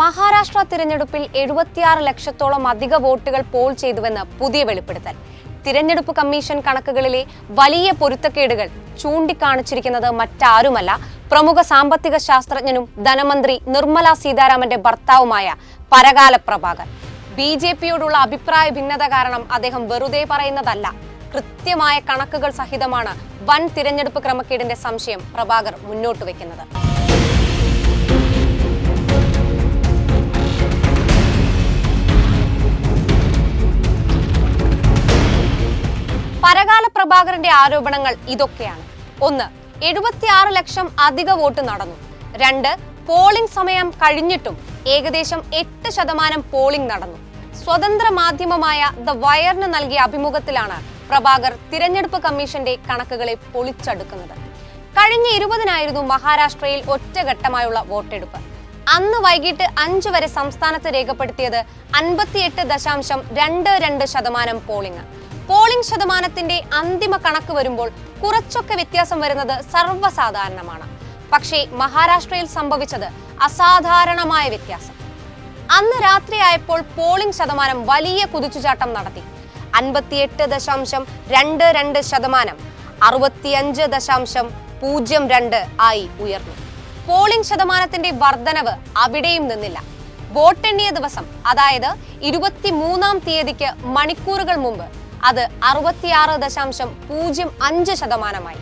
മഹാരാഷ്ട്ര തിരഞ്ഞെടുപ്പിൽ എഴുപത്തിയാറ് ലക്ഷത്തോളം അധിക വോട്ടുകൾ പോൾ ചെയ്തുവെന്ന് പുതിയ വെളിപ്പെടുത്തൽ. തിരഞ്ഞെടുപ്പ് കമ്മീഷൻ കണക്കുകളിലെ വലിയ പൊരുത്തക്കേടുകൾ ചൂണ്ടിക്കാണിച്ചിരിക്കുന്നത് മറ്റാരുമല്ല. പ്രമുഖ സാമ്പത്തിക ശാസ്ത്രജ്ഞനും ധനമന്ത്രി നിർമ്മല സീതാരാമന്റെ ഭർത്താവുമായ പരകാല പ്രഭാകർ. ബി ജെ പിയോടുള്ള അഭിപ്രായ ഭിന്നത കാരണം അദ്ദേഹം വെറുതെ പറയുന്നതല്ല. കൃത്യമായ കണക്കുകൾ സഹിതമാണ് വൻ തിരഞ്ഞെടുപ്പ് ക്രമക്കേടിന്റെ സംശയം പ്രഭാകർ മുന്നോട്ട് വെക്കുന്നത്. പ്രഭാകരന്റെ ആരോപണങ്ങൾ ഇതൊക്കെയാണ്. ഒന്ന് എഴുപത്തിയാറ് ലക്ഷം അധിക വോട്ട് നടന്നു. രണ്ട് പോളിംഗ് സമയം കഴിഞ്ഞിട്ടും ഏകദേശം എട്ട് ശതമാനം പോളിംഗ് നടന്നു. സ്വതന്ത്ര മാധ്യമമായ ദ വയറിന് നൽകിയ അഭിമുഖത്തിലാണ് പ്രഭാകർ തിരഞ്ഞെടുപ്പ് കമ്മീഷന്റെ കണക്കുകളെ പൊളിച്ചെടുക്കുന്നത്. കഴിഞ്ഞ ഇരുപതിനായിരുന്നു മഹാരാഷ്ട്രയിൽ ഒറ്റഘട്ടമായുള്ള വോട്ടെടുപ്പ്. അന്ന് വൈകിട്ട് അഞ്ചു വരെ സംസ്ഥാനത്ത് രേഖപ്പെടുത്തിയത് അൻപത്തിയെട്ട് ദശാംശം രണ്ട് രണ്ട് ശതമാനം പോളിംഗ്. പോളിംഗ് ശതമാനത്തിന്റെ അന്തിമ കണക്ക് വരുമ്പോൾ കുറച്ചൊക്കെ വ്യത്യാസം വരുന്നത് സർവസാധാരണമാണ്. പക്ഷേ മഹാരാഷ്ട്രയിൽ സംഭവിച്ചത് അസാധാരണമായ വ്യത്യാസം. അന്ന് രാത്രിയായപ്പോൾ പോളിംഗ് ശതമാനം വലിയ കുതിച്ചുചാട്ടം നടത്തി. അൻപത്തിയെട്ട് ദശാംശം രണ്ട് രണ്ട് ശതമാനം അറുപത്തിയഞ്ച് ദശാംശം പൂജ്യം രണ്ട് ആയി ഉയർന്നു. പോളിംഗ് ശതമാനത്തിന്റെ വർധനവ് അവിടെയും നിന്നില്ല. വോട്ടെണ്ണിയ ദിവസം അതായത് ഇരുപത്തിമൂന്നാം തീയതിക്ക് മണിക്കൂറുകൾ മുമ്പ് അത് അറുപത്തിയാറ് ദശാംശം പൂജ്യം അഞ്ച് ശതമാനമായി.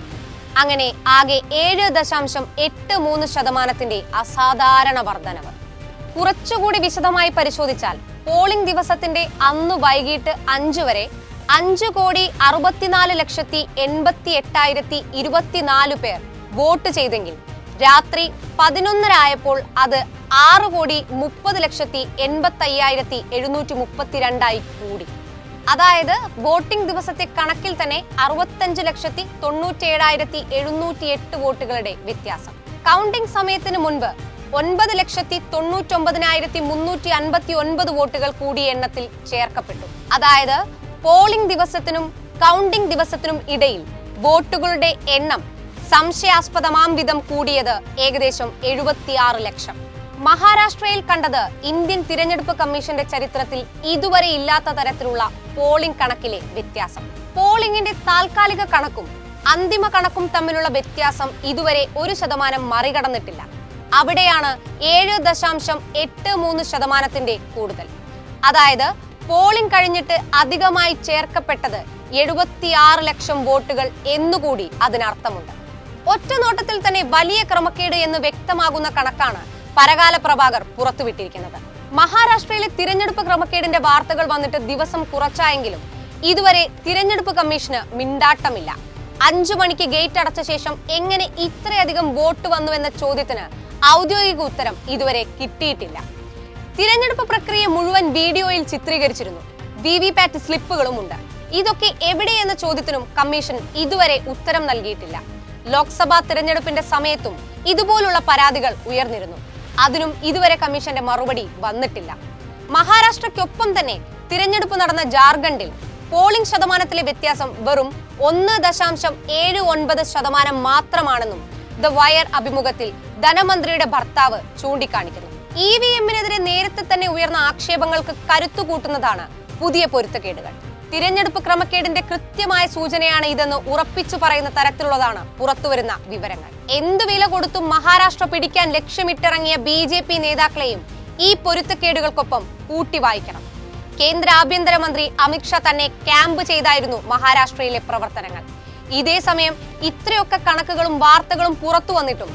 അങ്ങനെ ആകെ ഏഴ് ദശാംശം എട്ട് മൂന്ന് ശതമാനത്തിന്റെ അസാധാരണ വർധനവ്. കുറച്ചുകൂടി വിശദമായി പരിശോധിച്ചാൽ പോളിംഗ് ദിവസത്തിന്റെ അന്ന് വൈകിട്ട് അഞ്ചു വരെ അഞ്ചു കോടി അറുപത്തിനാല് ലക്ഷത്തി എൺപത്തി എട്ടായിരത്തി ഇരുപത്തിനാല് പേർ വോട്ട് ചെയ്തെങ്കിൽ രാത്രി പതിനൊന്നരായപ്പോൾ അത് ആറ് കോടി മുപ്പത് ലക്ഷത്തി എൺപത്തി അയ്യായിരത്തി എഴുന്നൂറ്റി മുപ്പത്തിരണ്ടായി കൂടി. അതായത് വോട്ടിംഗ് ദിവസത്തെ കണക്കിൽ തന്നെ അറുപത്തഞ്ച് ലക്ഷത്തി തൊണ്ണൂറ്റി ഏഴായിരത്തി എഴുന്നൂറ്റി എട്ട് വോട്ടുകളുടെ വ്യത്യാസം. കൗണ്ടിംഗ് സമയത്തിന് മുൻപ് ഒൻപത് ലക്ഷത്തി തൊണ്ണൂറ്റൊമ്പതിനായിരത്തി മുന്നൂറ്റി അൻപത്തി ഒൻപത് വോട്ടുകൾ കൂടിയ എണ്ണത്തിൽ ചേർക്കപ്പെട്ടു. അതായത് പോളിംഗ് ദിവസത്തിനും കൗണ്ടിംഗ് ദിവസത്തിനും ഇടയിൽ വോട്ടുകളുടെ എണ്ണം സംശയാസ്പദമാം വിധം കൂടിയത് ഏകദേശം എഴുപത്തിയാറ് ലക്ഷം. മഹാരാഷ്ട്രയിൽ കണ്ടത് ഇന്ത്യൻ തിരഞ്ഞെടുപ്പ് കമ്മീഷന്റെ ചരിത്രത്തിൽ ഇതുവരെ ഇല്ലാത്ത തരത്തിലുള്ള പോളിംഗ് കണക്കിലെ വ്യത്യാസം. പോളിംഗിന്റെ താൽക്കാലിക കണക്കും അന്തിമ കണക്കും തമ്മിലുള്ള വ്യത്യാസം ഇതുവരെ ഒരു ശതമാനം മറികടന്നിട്ടില്ല. അവിടെയാണ് ഏഴ് ദശാംശം എട്ട് മൂന്ന് ശതമാനത്തിന്റെ കൂടുതൽ. അതായത് പോളിംഗ് കഴിഞ്ഞിട്ട് അധികമായി ചേർക്കപ്പെട്ടത് എഴുപത്തിയാറ് ലക്ഷം വോട്ടുകൾ എന്നുകൂടി അതിനർത്ഥമുണ്ട്. ഒറ്റ നോട്ടത്തിൽ തന്നെ വലിയ ക്രമക്കേട് എന്ന് വ്യക്തമാകുന്ന കണക്കാണ് പരകാല പ്രഭാകർ പുറത്തുവിട്ടിരിക്കുന്നത്. മഹാരാഷ്ട്രയിലെ തിരഞ്ഞെടുപ്പ് ക്രമക്കേടിന്റെ വാർത്തകൾ വന്നിട്ട് ദിവസം കുറച്ചായെങ്കിലും ഇതുവരെ തിരഞ്ഞെടുപ്പ് കമ്മീഷന് മിണ്ടാട്ടമില്ല. അഞ്ചു മണിക്ക് ഗേറ്റ് അടച്ച ശേഷം എങ്ങനെ ഇത്രയധികം വോട്ട് വന്നു എന്ന ചോദ്യത്തിന് ഔദ്യോഗിക ഉത്തരം ഇതുവരെ കിട്ടിയിട്ടില്ല. തിരഞ്ഞെടുപ്പ് പ്രക്രിയ മുഴുവൻ വീഡിയോയിൽ ചിത്രീകരിച്ചിരുന്നു. വി വി പാറ്റ് സ്ലിപ്പുകളും ഉണ്ട്. ഇതൊക്കെ എവിടെയെന്ന ചോദ്യത്തിനും കമ്മീഷൻ ഇതുവരെ ഉത്തരം നൽകിയിട്ടില്ല. ലോക്സഭാ തിരഞ്ഞെടുപ്പിന്റെ സമയത്തും ഇതുപോലുള്ള പരാതികൾ ഉയർന്നിരുന്നു. അതിനും ഇതുവരെ കമ്മീഷന്റെ മറുപടി വന്നിട്ടില്ല. മഹാരാഷ്ട്രയ്ക്കൊപ്പം തന്നെ തിരഞ്ഞെടുപ്പ് നടന്ന ജാർഖണ്ഡിൽ പോളിംഗ് ശതമാനത്തിലെ വ്യത്യാസം വെറും ഒന്ന് ദശാംശം ഏഴ് ഒൻപത് ശതമാനം മാത്രമാണെന്നും ദ വയർ അഭിമുഖത്തിൽ ധനമന്ത്രിയുടെ ഭർത്താവ് ചൂണ്ടിക്കാണിക്കുന്നു. ഇ വി എമ്മിനെതിരെ നേരത്തെ തന്നെ ഉയർന്ന ആക്ഷേപങ്ങൾക്ക് കരുത്തു കൂട്ടുന്നതാണ് പുതിയ പൊരുത്തക്കേടുകൾ. തിരഞ്ഞെടുപ്പ് ക്രമക്കേടിന്റെ കൃത്യമായ സൂചനയാണ് ഇതെന്ന് ഉറപ്പിച്ചു പറയുന്ന തരത്തിലുള്ളതാണ് പുറത്തുവരുന്ന വിവരങ്ങൾ. എന്ത് വില കൊടുത്തും മഹാരാഷ്ട്ര പിടിക്കാൻ ലക്ഷ്യമിട്ടിറങ്ങിയ ബി ജെ പി നേതാക്കളെയും ഈ പൊരുത്തക്കേടുകൾക്കൊപ്പം കൂട്ടി വായിക്കണം. കേന്ദ്ര ആഭ്യന്തരമന്ത്രി അമിത്ഷാ തന്നെ ക്യാമ്പ് ചെയ്തായിരുന്നു മഹാരാഷ്ട്രയിലെ പ്രവർത്തനങ്ങൾ. ഇതേ സമയം ഇത്രയൊക്കെ കണക്കുകളും വാർത്തകളും പുറത്തു വന്നിട്ടും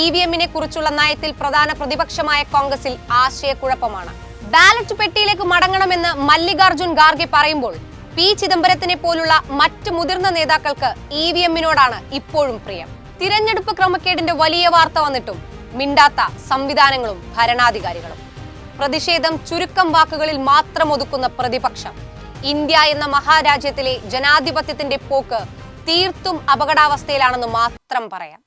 ഇ വി എമ്മിനെ കുറിച്ചുള്ള നയത്തിൽ പ്രധാന പ്രതിപക്ഷമായ കോൺഗ്രസിൽ ആശയക്കുഴപ്പമാണ്. ബാലറ്റ് പെട്ടിയിലേക്ക് മടങ്ങണമെന്ന് മല്ലികാർജുൻ ഖാർഗെ പറയുമ്പോൾ പി ചിദംബരത്തിനെ പോലുള്ള മറ്റ് മുതിർന്ന നേതാക്കൾക്ക് ഇ വി എമ്മിനോടാണ് ഇപ്പോഴും പ്രിയം. തിരഞ്ഞെടുപ്പ് ക്രമക്കേടിന്റെ വലിയ വാർത്ത വന്നിട്ടും മിണ്ടാത്ത സംവിധാനങ്ങളും ഭരണാധികാരികളും. പ്രതിഷേധം ചുരുക്കം വാക്കുകളിൽ മാത്രം ഒതുക്കുന്ന പ്രതിപക്ഷം. ഇന്ത്യ എന്ന മഹാരാജ്യത്തിലെ ജനാധിപത്യത്തിന്റെ പോക്ക് തീർത്തും അപകടാവസ്ഥയിലാണെന്ന് മാത്രം പറയാം.